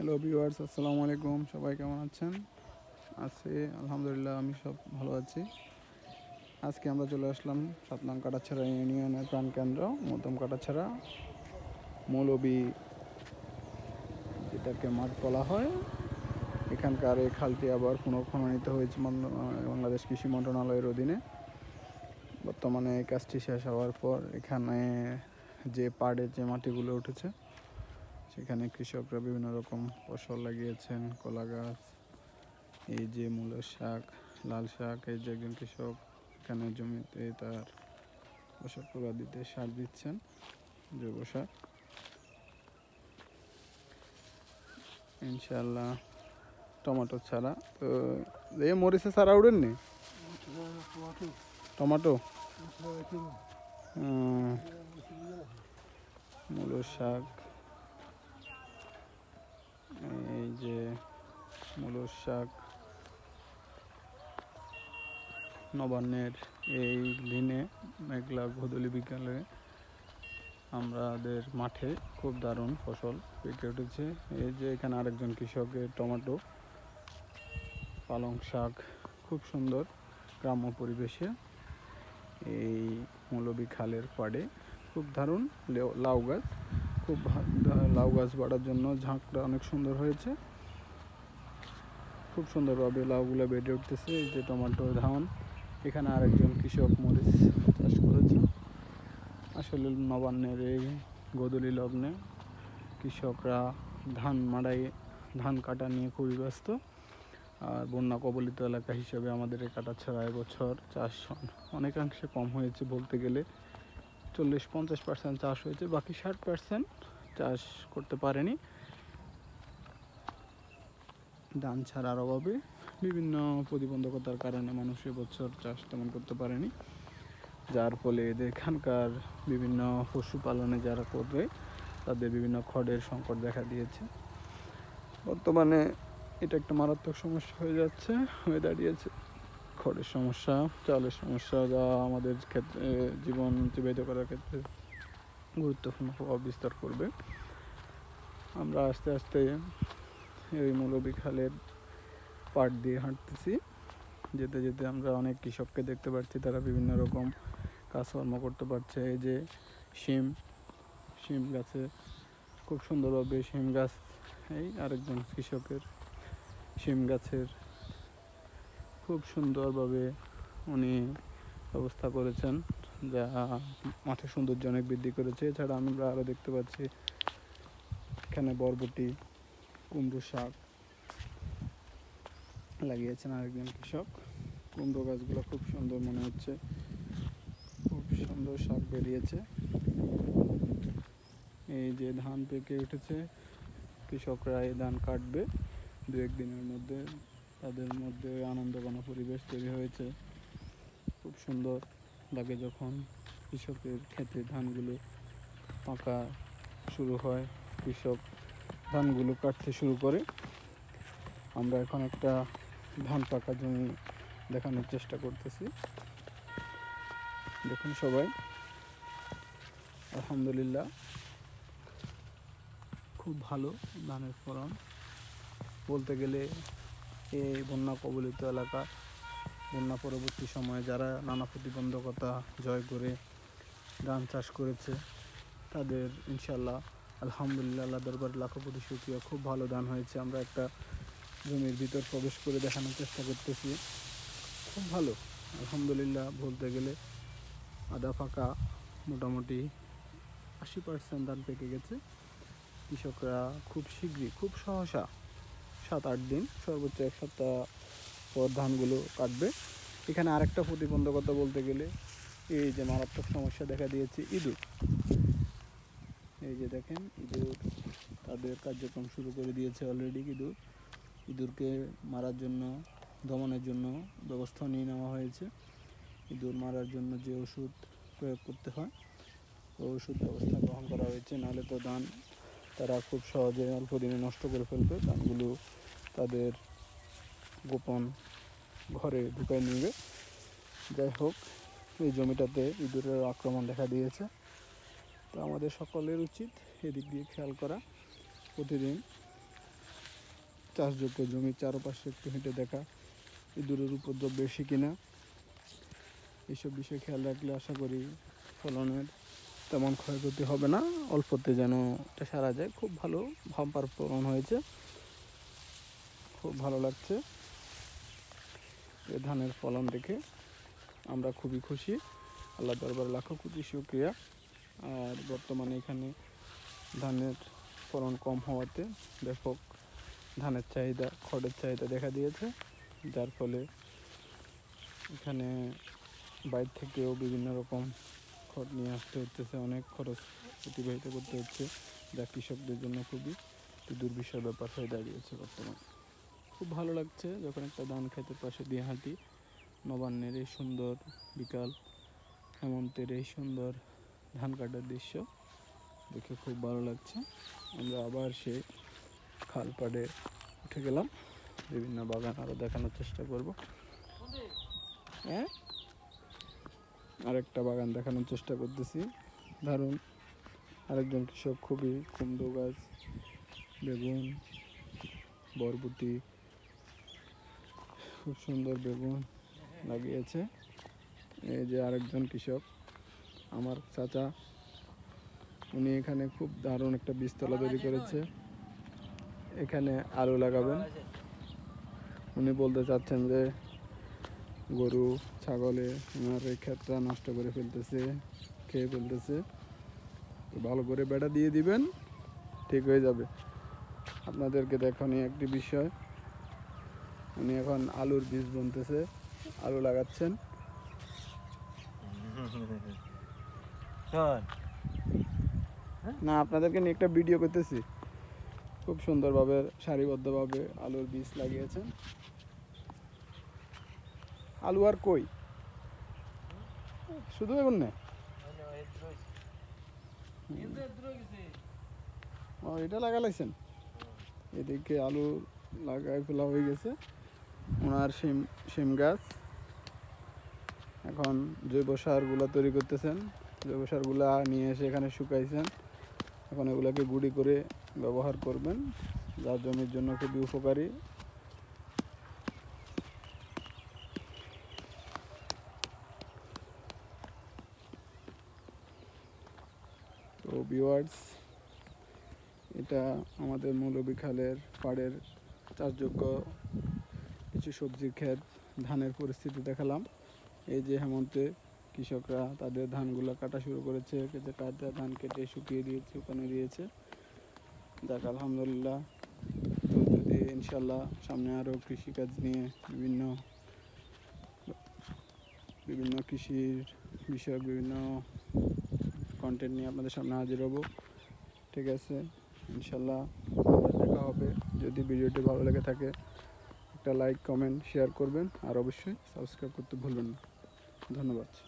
Hello viewers আসসালামু আলাইকুম। সবাই কেমন আছেন? আছি, আলহামদুলিল্লাহ, আমি সব ভালো আছি। আজকে আমরা চলে আসলাম সাত নং কাটাছড়া ইউনিয়নের প্রাণকেন্দ্র, মধ্যম কাটাছড়া মৌলবি যেটাকে মাঠ বলা হয়। এখানকার এই খালটি আবার পুনঃখননিত হয়েছে বাংলাদেশ কৃষি মন্ত্রণালয়ের অধীনে। বর্তমানে এই কাজটি শেষ হওয়ার পর এখানে যে পাড়ের যে মাটিগুলো উঠেছে সেখানে কৃষকরা বিভিন্ন রকম ফসল লাগিয়েছেন কলা গাছ এই যে মূলের শাক লাল শাক এই যে একজন কৃষক এখানে জমিতে তার ফসল দিতে সার দিচ্ছেন জৈব সার। ইনশাল্লাহ টমেটো ছাড়া তো এই মরিচে ছাড়া উড়েননি? টমেটো? উম, মূলো শাক। এই যে মূলো শাক, নবান্নের এই দিনে মেঘলা গধূলি বিকালে আমাদের মাঠে খুব দারুণ ফসল পেকে উঠেছে। এই যে এখানে আরেকজন কৃষকের টমেটো, পালং শাক, খুব সুন্দর গ্রাম্য পরিবেশে। এই মৌলবী খালের পাড়ে খুব দারুণ লাউ গাছ। খুব লাউ গাছ বাড়ার জন্য ঝাঁকটা অনেক সুন্দর হয়েছে। খুব সুন্দরভাবে লাউগুলো বেড়ে উঠতেছে, এই যে টমেটো, ধান। এখানে আরেকজন কৃষক মরিচ চাষ করেছে। আসলে নবান্নের এই গোদলি লগ্নে কৃষকরা ধান মাড়াই, ধান কাটা নিয়ে খুবই ব্যস্ত। আর বন্যা কবলিত এলাকা হিসেবে আমাদের কাটা ছাড়া এবছর চাষ অনেকাংশে কম হয়েছে বলতে গেলে। চল্লিশ, পঞ্চাশ পার্সেন্ট চাষ হয়েছে, বাকি ষাট পার্সেন্ট চাষ করতে পারেনি। ধান ছাড়ার অভাবে বিভিন্ন প্রতিবন্ধকতার কারণে মানুষ এবছর চাষ তেমন করতে পারেনি। যার ফলে এদের এখানকার বিভিন্ন পশুপালনে যারা করবে, তাদের বিভিন্ন খড়ের সংকট দেখা দিয়েছে। বর্তমানে এটা একটা মারাত্মক সমস্যা হয়ে যাচ্ছে, হয়ে দাঁড়িয়েছে। খড়ের সমস্যা, চালের সমস্যা যা আমাদের ক্ষেত্রে জীবন অতিবাহিত করার ক্ষেত্রে গুরুত্বপূর্ণ প্রভাব বিস্তার করবে। আমরা আস্তে আস্তে এই মৌলবী খালের পাট দিয়ে হাঁটতেছি। যেতে যেতে আমরা অনেক কৃষককে দেখতে পাচ্ছি, তারা বিভিন্ন রকম কাজকর্ম করতে পারছে। এই যে শিম শিম গাছে খুব সুন্দরভাবে শিম গাছ, এই আরেকজন কৃষকের শিম গাছের খুব সুন্দরভাবে উনি ব্যবস্থা করেছেন, যা মাঠের সৌন্দর্য অনেক বৃদ্ধি করেছে। এছাড়া আমরা আরও দেখতে পাচ্ছি এখানে বরবটি, কুমড়ো শাক লাগিয়েছেন আরেকজন কৃষক। কুমড়ো গাছগুলো খুব সুন্দর মনে হচ্ছে, খুব সুন্দর শাক বেরিয়েছে। এই যে ধান পেকে উঠেছে, কৃষকরা এই ধান কাটবে দু একদিনের মধ্যে। তাদের মধ্যে আনন্দঘন পরিবেশ তৈরি হয়েছে। খুব সুন্দর লাগে যখন কৃষকের ক্ষেতে ধানগুলো পাকা শুরু হয়, কৃষক ধানগুলো কাটতে শুরু করে। আমরা এখন একটা ধান পাকা জমি দেখানোর চেষ্টা করতেছি। দেখুন সবাই। আলহামদুলিল্লাহ। খুব ভালো ধানের ফলন। বলতে গেলে এই বন্যা কবলিত এলাকা। বন্যা পরবর্তী সময়ে যারা নানা প্রতিবন্ধকতা, জয় করে ধান চাষ করেছে, তাদের ইনশাল্লাহ আলহামদুলিল্লাহ আল্লাহ দরবার লাখো কোটি শুক্রিয়া। খুব ভালো ধান হয়েছে। আমরা একটা জমির ভিতর প্রবেশ করে দেখানোর চেষ্টা করতেছি। খুব ভালো। আলহামদুলিল্লাহ, বলতে গেলে আদা ফাঁকা, মোটামুটি আশি পার্সেন্ট ধান পেকে গেছে। কৃষকরা খুব শীঘ্রই, খুব সহসা সাত আট দিন সর্বোচ্চ এক সপ্তাহ পর ধানগুলো কাটবে। এখানে আরেকটা প্রতিবন্ধকতা বলতে গেলে এই যে মারাত্মক সমস্যা দেখা দিয়েছে ইঁদুর। এই যে দেখেন, ইঁদুর তাদের কার্যক্রম শুরু করে দিয়েছে অলরেডি ইঁদুর। ইঁদুরকে মারার জন্য, দমনের জন্য ব্যবস্থা নিয়ে নেওয়া হয়েছে। ইঁদুর মারার জন্য যে ওষুধ প্রয়োগ করতে হয় ওষুধ ব্যবস্থা গ্রহণ করা হয়েছে। নাহলে তো ধান তারা খুব সহজে অল্প দিনে নষ্ট করে ফেলবে। ধানগুলো তাদের গোপন ঘরে ঢুকায় নেবে। যাই হোক, এই জমিটাতে ইঁদুরের আক্রমণ দেখা দিয়েছে। তো আমাদের সকলের উচিত এদিক দিয়ে খেয়াল করা। প্রতিদিন চাষযোগ্য জমির চারপাশে একটু হেঁটে দেখা, ইঁদুরের উপদ্রব বেশি কিনা, এইসব বিষয়ে খেয়াল রাখলে আশা করি ফলনের তেমন ক্ষয়ক্ষতি হবে না। অল্পতে যেন এটা সারা যায়। খুব ভালো ভাম্পার ফলন হয়েছে। খুব ভালো লাগছে। এ ধানের ফলন দেখে আমরা খুবই খুশি। আল্লাহ দরবার লাখো কোটি শুক্রিয়া। আর বর্তমানে এখানে ধানের ফলন কম হওয়াতে ব্যাপক ধানের চাহিদা, খড়ের চাহিদা দেখা দিয়েছে। যার ফলে এখানে বাইরে থেকেও বিভিন্ন রকম খড় নিয়ে আসতে হচ্ছে অনেক খরচ অতিবাহিত করতে হচ্ছে। যা কৃষকদের জন্য খুবই দুর্বিষয় ব্যাপার হয়ে দাঁড়িয়েছে বর্তমানে। খুব ভালো লাগছে যখন একটা ধান খেতের পাশে দিয়ে হাঁটি। নবান্নের এই সুন্দর বিকাল, হেমন্তের এই সুন্দর ধান কাটার দৃশ্য দেখে খুব ভালো লাগছে। আমরা আবার সেই খাল পাড়ে উঠে গেলাম। বিভিন্ন বাগান আরও দেখানোর চেষ্টা করব। হ্যাঁ? আরেকটা বাগান দেখানোর চেষ্টা করতেছি। ধরুন, আরেকজন কৃষক খুবই কুমড়ো গাছ, বেগুন, বরবটি, খুব সুন্দর বেগুন লাগিয়েছে। এই যে আরেকজন কৃষক, আমার চাচা, উনি এখানে খুব দারুণ একটা বীজতলা তৈরি করেছে। এখানে আলু লাগাবেন। উনি বলতে চাচ্ছেন যে গরু ছাগলে আমার এই ক্ষেতটা নষ্ট করে ফেলতেছে খেয়ে ফেলতেছে। তো ভালো করে বেড়া দিয়ে দিবেন ঠিক হয়ে যাবে। আপনাদেরকে দেখানি একটি বিষয়। উনি এখন আলুর বীজ বুনতেছে আলু লাগাচ্ছেন। না আপনাদেরকে নিয়ে একটা ভিডিও করতেছি। খুব সুন্দরভাবে সারিবদ্ধভাবে আলুর বীজ লাগিয়েছেন। আলু আর কই? শুধু বেগুন না। ও, এটা লাগালাইছেন এদিকে আলু লাগাই ফেলা হয়ে গেছে। ওনার শিম শিম গাছ। এখন জৈব সারগুলো তৈরি করতেছেন। জৈব সারগুলা নিয়ে এসে এখানে শুকাইছেন। এখন এগুলাকে গুঁড়ি করে ব্যবহার করবেন। যা জমির জন্য খুবই উপকারী। তো ভিউয়ার্স, এটা আমাদের মৌলবিখালের পাড়ের চাষযোগ্য কিছু সবজির ক্ষেত, ধানের পরিস্থিতি দেখালাম। এই যে হেমন্তে কৃষকরা তাদের ধানগুলো কাটা শুরু করেছে, কেটে কাটা ধান কেটে শুকিয়ে দিয়েছে শুকানো দিয়েছে। যাক, আলহামদুলিল্লাহ তো যদি ইনশাল্লাহ সামনে আরও কৃষিকাজ নিয়ে বিভিন্ন বিভিন্ন কৃষির বিষয়ক বিভিন্ন কন্টেন্ট নিয়ে আপনাদের সামনে হাজির হব। ঠিক আছে? ইনশাল্লাহ আবার দেখা হবে। যদি ভিডিওটি ভালো লেগে থাকে, একটা লাইক কমেন্ট শেয়ার করবেন। আর অবশ্যই সাবস্ক্রাইব করতে ভুলবেন না। ধন্যবাদ।